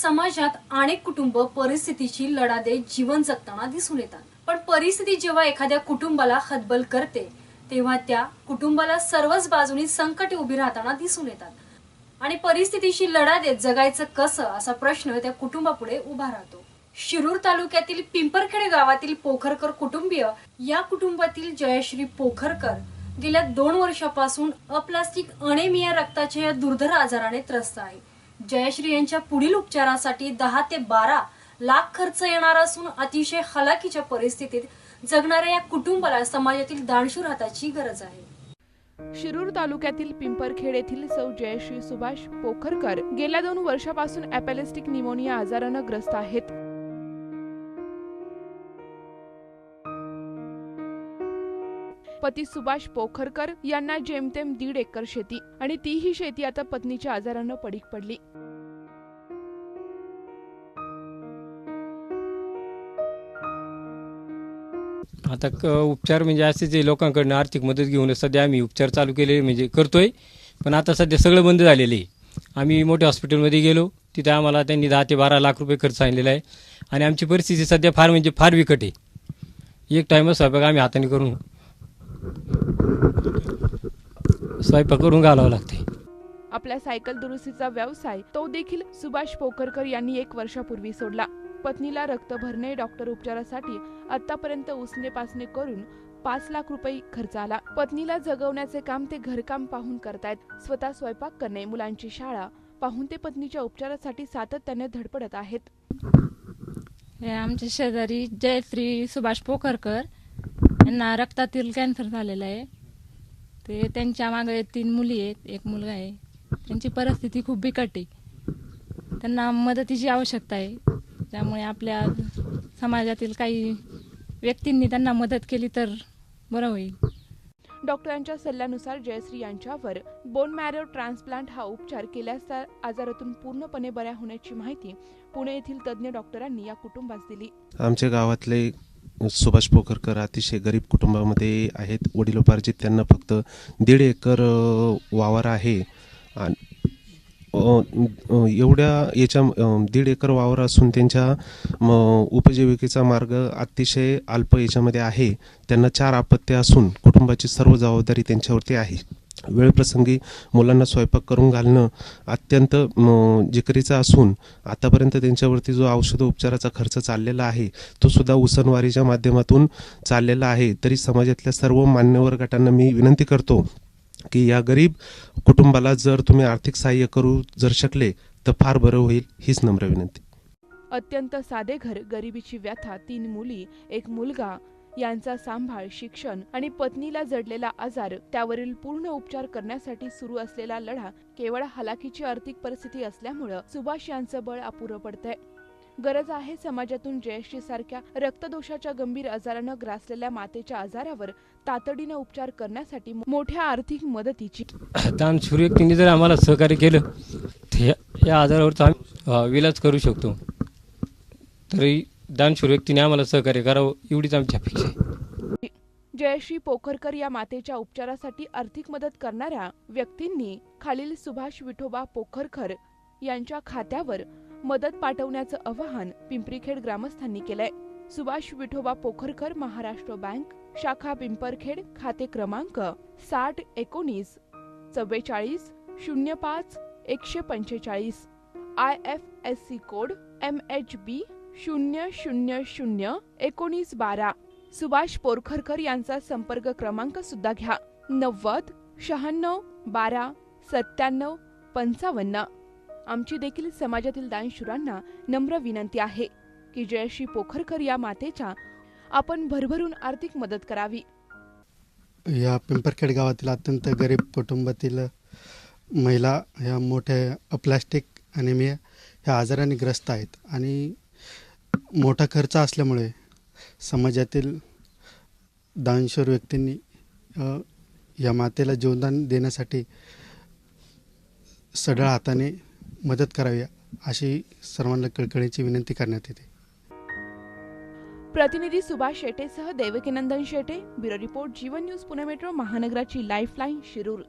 समाजात अनेक कुटुंब परिस्थितीशी लढा देत जीवन जगताना दिसून येतात. पण परिस्थिती जेव्हा एखाद्या कुटुंबाला हतबल करते तेव्हा त्या कुटुंबाला सर्वच बाजूनी संकटे उभी राहताना दिसून येतात. आणि परिस्थितीशी लढा देत जगायचं कसं असा प्रश्न त्या कुटुंबापुढे उभा राहतो. शिरूर तालुक्यातील पिंपरखेडे गावातील पोखरकर कुटुंबीय या कुटुंबातील जयश्री पोखरकर गेल्या दोन वर्षापासून अप्लास्टिक अनेमिया रक्ताच्या या दुर्धर आजाराने त्रस्त आहे. जयश्री यांच्या पुढील उपचारासाठी दहा ते बारा लाख खर्च येणार असून अतिशय हलाखीच्या परिस्थितीत जगणाऱ्या या कुटुंबाला समाजातील दानशूर हाताची गरज आहे. शिरूर तालुक्यातील पिंपरखेड येथील सौ जयश्री सुभाष पोखरकर गेल्या दोन वर्षापासून ॲपॅलेस्टिक निमोनिया आजारानं ग्रस्त आहेत. पती सुभाष पोखरकर यांना जेमतेम दीड एकर शेती आणि तीही शेती आता पत्नीच्या आजारानं पडीक पडली. आता क उपचार म्हणजे असे जे लोकांकडनं आर्थिक मदत घेऊन सध्या आम्ही उपचार चालू केले म्हणजे करतोय. पण आता सध्या सगळं बंद झालेलं आहे. आम्ही मोठ्या हॉस्पिटलमध्ये गेलो. तिथे आम्हाला त्यांनी दहा ते बारा लाख रुपये खर्च आणलेला आहे. आणि आमची परिस्थिती सध्या फार म्हणजे फार विकट आहे. एक टाईमच स्वयंपाक आम्ही हाताने करून स्वयंपाक करून घालावं लागते. आपल्या सायकल दुरुस्तीचा व्यवसाय तो देखील सुभाष पोखरकर यांनी एक वर्षापूर्वी सोडला. पत्नीला रक्त भरणे डॉक्टर उपचारासाठी आतापर्यंत उसने पासने करून पाच लाख रुपये खर्च आला. पत्नीला जगवण्याचे काम ते घरकाम पाहून करतायत. स्वतः स्वयंपाक करणे मुलांची शाळा पाहून ते पत्नीच्या उपचारासाठी सातत्याने धडपडत आहेत. हे आमच्या शेजारी जयश्री सुभाष पोखरकर यांना रक्तातील कॅन्सर झालेला आहे. ते त्यांच्या मागे तीन मुली आहेत एक मुलगा आहे. त्यांची परिस्थिती खूप बिकट आहे. त्यांना मदतीची आवश्यकता आहे. त्यामुळे आपल्या समाजातील काही व्यक्तींनी त्यांना मदत केली तर बरं होईल. डॉक्टरांच्या सल्ल्यानुसार जयश्री यांच्यावर बोन मॅरो ट्रान्सप्लांट हा उपचार केल्यास त्या आजारातून पूर्णपणे बऱ्या होण्याची माहिती पुणे येथील तज्ज्ञ डॉक्टरांनी या कुटुंबास दिली. आमच्या गावातले सुभाष पोखरकर अतिशय गरीब कुटुंबामध्ये आहेत. वडिलोपार्जित त्यांना फक्त दीड एकर वावर आहे. आणि एवढ्या याच्या दीड एकर वावर असून त्यांच्या उपजीविकेचा मार्ग अतिशय अल्प याच्यामध्ये आहे. त्यांना चार अपत्य असून कुटुंबाची सर्व जबाबदारी त्यांच्यावरती आहे. वेळप्रसंगी मुलांना स्वयंपाक करून घालणं अत्यंत जिकरीचं असून आतापर्यंत त्यांच्यावरती जो औषध उपचाराचा खर्च चाललेला आहे तो सुद्धा उसनवारीच्या माध्यमातून चाललेला आहे. तरी समाजातल्या सर्व मान्यवर गटांना मी विनंती करतो की या गरीब कुटुंबाला जर तुम्ही आर्थिक सहाय्य करू जर शकले तर फार बरं होईल हीच नम्र विनंती. अत्यंत साधे घर गरिबीची व्यथा तीन मुली एक मुलगा यांचा सांभाळ शिक्षण आणि पत्नीला जडलेला आजार त्यावरील पूर्ण उपचार करण्यासाठी सुरू असलेला लढा केवळ हलाखीची आर्थिक परिस्थिती असल्यामुळं सुभाष यांचं बळ अपुरं पडतंय. गरज आहे समाजातून जयश्री सारख्या रक्तदोषाच्या गंभीर आजारानं ग्रासलेल्या मातेच्या आजारावर तातडीनं उपचार करण्यासाठी मोठ्या आर्थिक मदतीची दान व्यक्तींनी जर आम्हाला सहकार्य केलं या- आजारावर आजारावरचा आम्ही विलाज करू शकतो. तरी दानशूर व्यक्तीने आम्हाला सहकार्य करावं एवढीच आमची अपेक्षा आहे. जयश्री पोखरकर या मातेच्या उपचारासाठी आर्थिक मदत करणाऱ्या व्यक्तींनी खालील सुभाष विठोबा पोखरकर यांच्या खात्यावर मदत पाठवण्याचं आवाहन पिंपरीखेड ग्रामस्थांनी केलंय. सुभाष विठोबा पोखरकर महाराष्ट्र बँक शाखा पिंपरखेड खाते क्रमांक साठ एकोणीस चव्वेचाळीस शून्य पाच एकशे पंचेचाळीस. I F S C code M H B शून्य शून्य शून्य एकोणीस बारा. सुभाष पोरखरकर यांचा संपर्क क्रमांक सुद्धा घ्या. नव्वद शहाण्णव बारा सत्त्याण्णव पंचावन्न. आमची देखील समाजातील दानशूरांना नम्र विनंती आहे की जयश्री पोखरकर या मातेच्या आपण भरभरून आर्थिक मदत करावी. या पिंपरखेड गावातील अत्यंत गरीब कुटुंबातील महिला ह्या मोठ्या अप्लॅस्टिक अनिमिया ह्या आजाराने ग्रस्त आहेत आणि मोठा खर्च असल्यामुळे समाजातील दानशूर व्यक्तींनी या मातेला जीवनदान देण्यासाठी सढळ हाताने मदत करावी अशी सर्वांना कळकळीची विनंती करण्यात येते. प्रतिनिधी Subhash शेटेसह Devkinandan Shete bureau report Jeevan news Pune metro महानगराची lifeline Shirur.